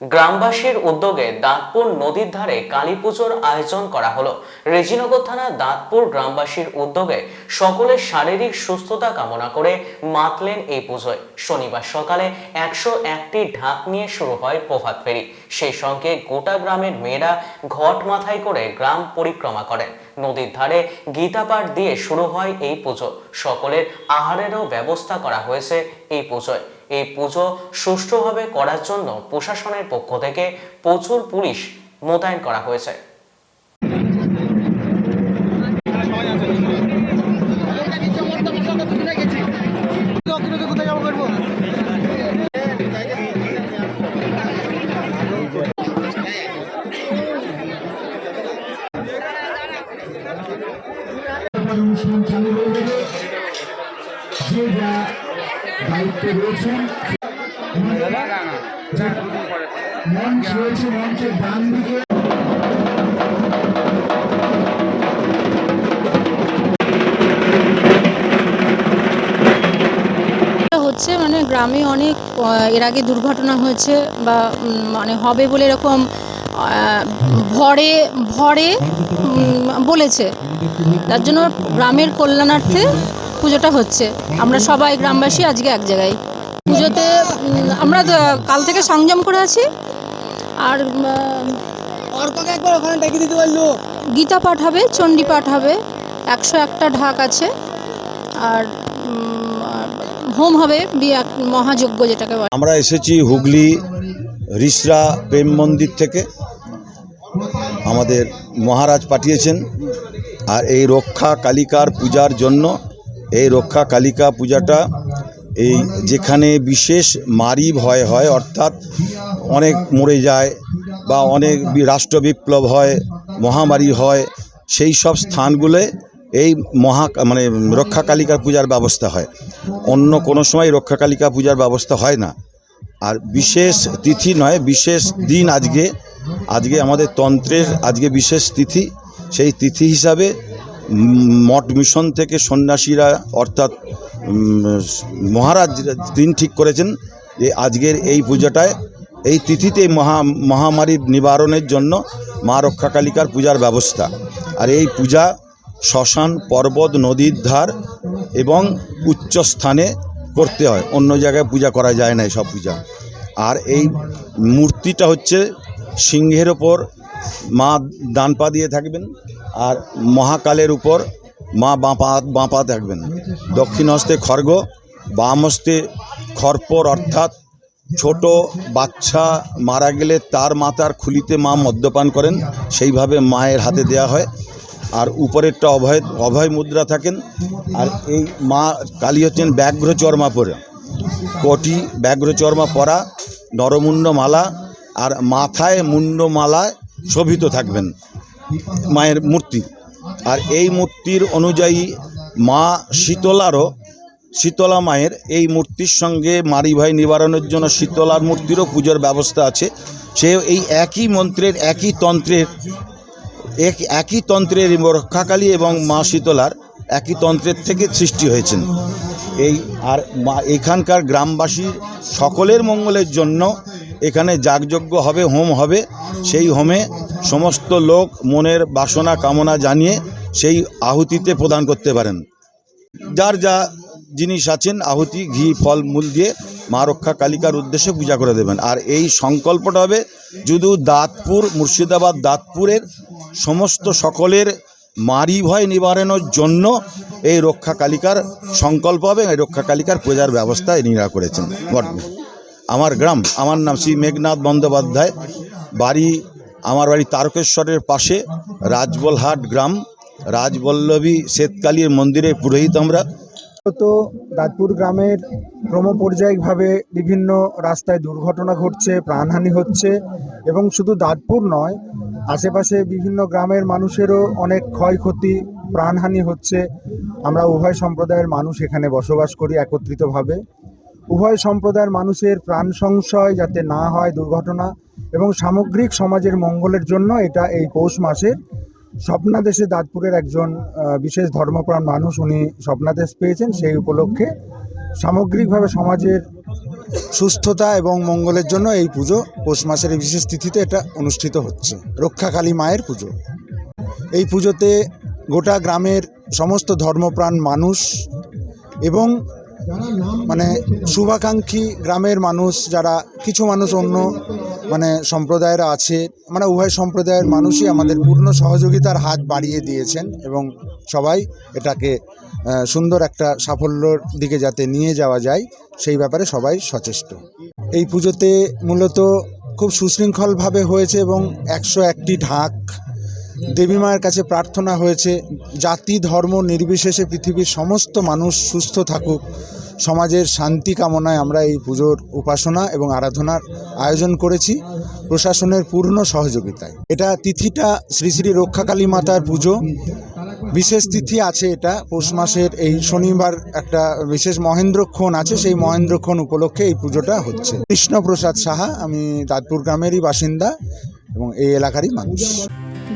গ্রামবাসীর উদ্যোগে দাঁতপুর নদীর ধারে কালী পুজোর আয়োজন করা হলো। রেজিনগর থানা দাঁতপুর গ্রামবাসীর উদ্যোগে সকলের শারীরিক সুস্থতা কামনা করে মাতলেন এই পুজোয়। শনিবার সকালে একশো একটি ঢাক নিয়ে শুরু হয় প্রভাত ফেরি। সেই সঙ্গে গোটা গ্রামের মেয়েরা ঘট মাথায় করে গ্রাম পরিক্রমা করেন। নদীর ধারে গীতাপাঠ দিয়ে শুরু হয় এই পুজো। সকলের আহারেরও ব্যবস্থা করা হয়েছে এই পুজোয়। এই পুজো সুষ্ঠুভাবে করার জন্য প্রশাসনের পক্ষ থেকে প্রচুর পুলিশ মোতায়েন করা হয়েছে। কোথায় দায়িত্বে রয়েছেন মঞ্চ রয়েছে, মঞ্চের ডান দিকে। হচ্ছে মানে গ্রামে অনেক এর আগে দুর্ঘটনা হয়েছে বা মানে হবে বলে এরকম ভরে ভরে বলেছে। তার জন্য গ্রামের কল্যাণার্থে পুজোটা হচ্ছে। আমরা সবাই গ্রামবাসী আজকে এক জায়গায়। পুজোতে আমরা কাল থেকে সংযম করে আছি। আর উম, অর্ককে একবার ওখানে ডেকে দিতে পারল গীতা পাঠ হবে চণ্ডী পাঠ হবে একশো একটা ঢাক আছে। আর হোম হবে বি- এক মহাযজ্ঞ যেটাকে বলে। আমরা এসেছি হুগলি রিসরা প্রেম মন্দির থেকে। আমাদের মহারাজ পাঠিয়েছেন। আর এই রক্ষা কালিকার পূজার জন্য এই রক্ষা কালিকা পূজাটা, এই যেখানে বিশেষ মারি ভয় হয়, অর্থাৎ অনেক মরে যায় বা অনেক রাষ্ট্র বিপ্লব হয়, মহামারী হয়, সেই সব স্থানগুলোয় এই মহা মানে রক্ষা কালিকার পূজার ব্যবস্থা হয়। অন্য কোনো সময় রক্ষা কালিকা পূজার ব্যবস্থা হয় না। আর বিশেষ তিথি নয়, বিশেষ দিন আজকে আজকে আমাদের তন্ত্রের আজকে বিশেষ তিথি। সেই তিথি হিসাবে মঠ মিশন থেকে সন্ন্যাসীরা অর্থাৎ মহারাজ দিন ঠিক করেছেন যে আজকের এই পূজাটায়, এই তিথিতে মহা, মহামারীর নিবারণের জন্য মা রক্ষাকালিকার পূজার ব্যবস্থা। আর এই পূজা শ্মশান, পর্বত, নদীর ধার এবং উচ্চ স্থানে করতে হয়। অন্য জায়গায় পূজা করা যায় না সব পূজা। আর এই মূর্তিটা হচ্ছে সিংহের ওপর মা ডান পা দিয়ে থাকবেন আর মহাকালের উপর মা বাঁ পা বাঁ পা থাকবেন। দক্ষিণ হস্তে খর্গ, বাম হস্তে খরপর অর্থাৎ ছোট বাচ্চা মারা গেলে তার মাথার খুলিতে মা মদ্যপান করেন, সেইভাবে মায়ের হাতে দেয়া হয়। আর উপরেরটা অভয় অভয় মুদ্রা থাকেন। আর এই মা কালী হচ্ছেন ব্যাঘ্র চর্মা পরে কটি ব্যাঘ্র চর্মা পরা নরমুণ্ড মালা আর মাথায় মুন্ডমালায় শোভিত থাকবেন মায়ের মূর্তি। আর এই মূর্তির অনুযায়ী মা শীতলারও শীতলা মায়ের এই মূর্তির সঙ্গে মারি ভাই নিবারণের জন্য শীতলার মূর্তিরও পুজোর ব্যবস্থা আছে। সে এই একই মন্ত্রের, একই তন্ত্রের, এক, একই তন্ত্রের রক্ষাকালী এবং মা শীতলার একই তন্ত্রের থেকে সৃষ্টি হয়েছেন। এই, আর এখানকার গ্রামবাসীর সকলের মঙ্গলের জন্য এখানে যাগযজ্ঞ হবে, হোম হবে। সেই হোমে সমস্ত লোক মনের বাসনা, কামনা জানিয়ে সেই আহুতিতে প্রদান করতে পারেন। যার যা জিনিস আছেন, আহুতি, ঘি, ফল, মূল দিয়ে মা রক্ষা কালিকার উদ্দেশ্যে পূজা করে দেবেন। আর এই সংকল্পটা হবে শুধু দাঁতপুর, মুর্শিদাবাদ দাঁতপুরের সমস্ত সকলের মারি ভয় নিবারণের জন্য এই রক্ষা কালিকার সংকল্প হবে, এই রক্ষা কালিকার পূজার ব্যবস্থা এনারা করেছেন। বর্তমানে আমার গ্রাম, আমার নাম শ্রী মেঘনাথ বন্দ্যোপাধ্যায়। বাড়ি আমার বাড়ি তারকেশ্বরের পাশে, রাজবলহাট গ্রাম, রাজবল্লভী শ্বেতকালীর মন্দিরে পুরোহিত আমরা। তো দাঁতপুর গ্রামের ক্রমপর্যায়িকভাবে বিভিন্ন রাস্তায় দুর্ঘটনা ঘটছে, প্রাণহানি হচ্ছে এবং শুধু দাঁতপুর নয়, আশেপাশে বিভিন্ন গ্রামের মানুষেরও অনেক ক্ষয়ক্ষতি, প্রাণহানি হচ্ছে। আমরা উভয় সম্প্রদায়ের মানুষ এখানে বসবাস করি একত্রিতভাবে। উভয় সম্প্রদায়ের মানুষের প্রাণ সংশয় যাতে না হয় দুর্ঘটনা এবং সামগ্রিক সমাজের মঙ্গলের জন্য এটা এই পৌষ মাসের। স্বপ্নাদেশে দাঁতপুরের একজন বিশেষ ধর্মপ্রাণ মানুষ উনি স্বপ্নাদেশ পেয়েছেন সেই উপলক্ষে সামগ্রিকভাবে সমাজের সুস্থতা এবং মঙ্গলের জন্য এই পুজো পৌষ মাসের এই বিশেষ তিথিতে এটা অনুষ্ঠিত হচ্ছে। রক্ষাকালী মায়ের পুজো। এই পুজোতে গোটা গ্রামের সমস্ত ধর্মপ্রাণ মানুষ এবং মানে শুভাকাঙ্ক্ষী গ্রামের মানুষ যারা, কিছু মানুষ অন্য মানে সম্প্রদায়ের আছে মানে উভয় সম্প্রদায়ের মানুষই আমাদের পূর্ণ সহযোগিতার হাত বাড়িয়ে দিয়েছেন এবং সবাই এটাকে সুন্দর একটা সাফল্যর দিকে যাতে নিয়ে যাওয়া যায়, সেই ব্যাপারে সবাই সচেষ্ট। এই পুজোতে মূলত খুব সুশৃঙ্খলভাবে হয়েছে এবং একশো একটি ঢাক দেবী মায়ের কাছে প্রার্থনা হয়েছে, জাতি, ধর্ম নির্বিশেষে পৃথিবীর সমস্ত মানুষ সুস্থ থাকুক। সমাজের শান্তি কামনায় আমরা এই পুজোর উপাসনা এবং আরাধনার আয়োজন করেছি প্রশাসনের পূর্ণ সহযোগিতায়। এটা তিথিটা শ্রী শ্রী রক্ষাকালী মাতার পুজো। বিশেষ তিথি আছে এটা, পৌষ মাসের এই শনিবার একটা বিশেষ মহেন্দ্রক্ষণ আছে, সেই মহেন্দ্রক্ষণ উপলক্ষে এই পুজোটা হচ্ছে। কৃষ্ণপ্রসাদ সাহা, আমি দাঁতপুর গ্রামেরই বাসিন্দা এবং এই এলাকারই মানুষ।